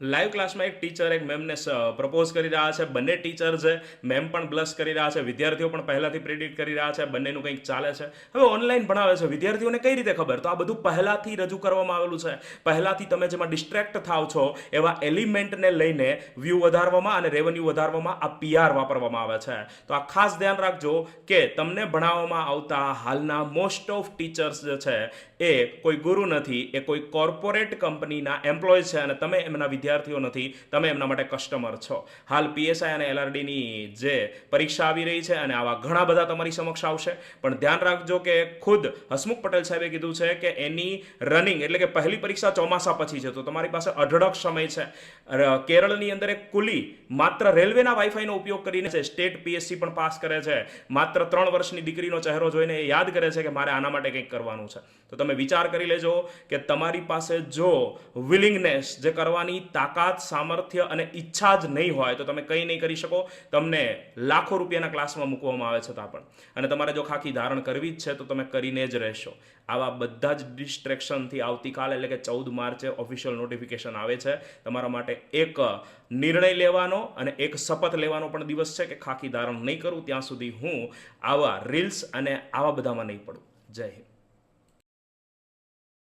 Live ક્લાસમાં એક teacher એક મેમને પ્રપોઝ કરી રહ્યા છે. બંને ટીચર છે. મેમ પણ બ્લસ કરી રહ્યા છે. વિદ્યાર્થીઓ પણ પહેલાથી પ્રિડિક્ટ કરી રહ્યા છે. બંનેનું કંઈક ચાલે છે. હવે ઓનલાઈન ભણાવે છે. વિદ્યાર્થીઓને કઈ રીતે ખબર? તો આ બધું પહેલાંથી રજૂ કરવામાં આવેલું છે. પહેલાથી તમે જેમાં ડિસ્ટ્રેક્ટ થાવ છો, એવા એલિમેન્ટને લઈને વ્યૂ વધારવામાં અને રેવન્યુ વધારવામાં આ પીઆર વાપરવામાં આવે છે. તો આ ખાસ ધ્યાન રાખજો કે તમને ભણાવવામાં આવતા હાલના મોસ્ટ ઓફ ટીચર્સ જે છે, એ કોઈ ગુરુ નથી, એ કોઈ કોર્પોરેટ કંપનીના એમ્પ્લોય છે અને તમે એમના વિદ્યાર્થીઓ નથી, તમે એમના માટે કસ્ટમર છો. હાલ પીએસઆઈ અને એલઆરડીની જે પરીક્ષા આવી રહી છે અને આવા ઘણા બધા તમારી સમક્ષ આવશે. પણ ધ્યાન રાખજો કે ખુદ હસમુખ પટેલ સાહેબે કીધું છે કે એની રનિંગ એટલે કે પહેલી પરીક્ષા ચોમાસા પછી છે. તો તમારી પાસે અઢળક સમય છે. કેરળની અંદર એક કુલી માત્ર રેલવેના વાઈફાઈનો ઉપયોગ કરીને સ્ટેટ પીએસસી પણ પાસ કરે છે. માત્ર ત્રણ વર્ષની દીકરીનો ચહેરો જોઈને એ યાદ કરે છે કે મારે આના માટે કંઈક કરવાનું છે. તો તમે વિચાર કરી લેજો કે તમારી પાસે જો વિલિંગનેસ જે કરવાની તાકાત, સામર્થ્ય અને ઈચ્છા જ નહીં હોય તો તમે કંઈ નહીં કરી શકો. તમને લાખો રૂપિયાના ક્લાસમાં મૂકવામાં આવે છતાં પણ. અને તમારે જો ખાખી ધારણ કરવી જ છે તો તમે કરીને જ રહેશો. આવા બધા જ ડિસ્ટ્રેક્શનથી આવતીકાલે એટલે કે ચૌદ માર્ચે ઓફિશિયલ નોટિફિકેશન આવે છે. તમારા માટે એક નિર્ણય લેવાનો અને એક શપથ લેવાનો પણ દિવસ છે કે ખાખી ધારણ નહીં કરું, ત્યાં સુધી હું આવા રીલ્સ અને આવા બધામાં નહીં પડું. જય હિન્દ.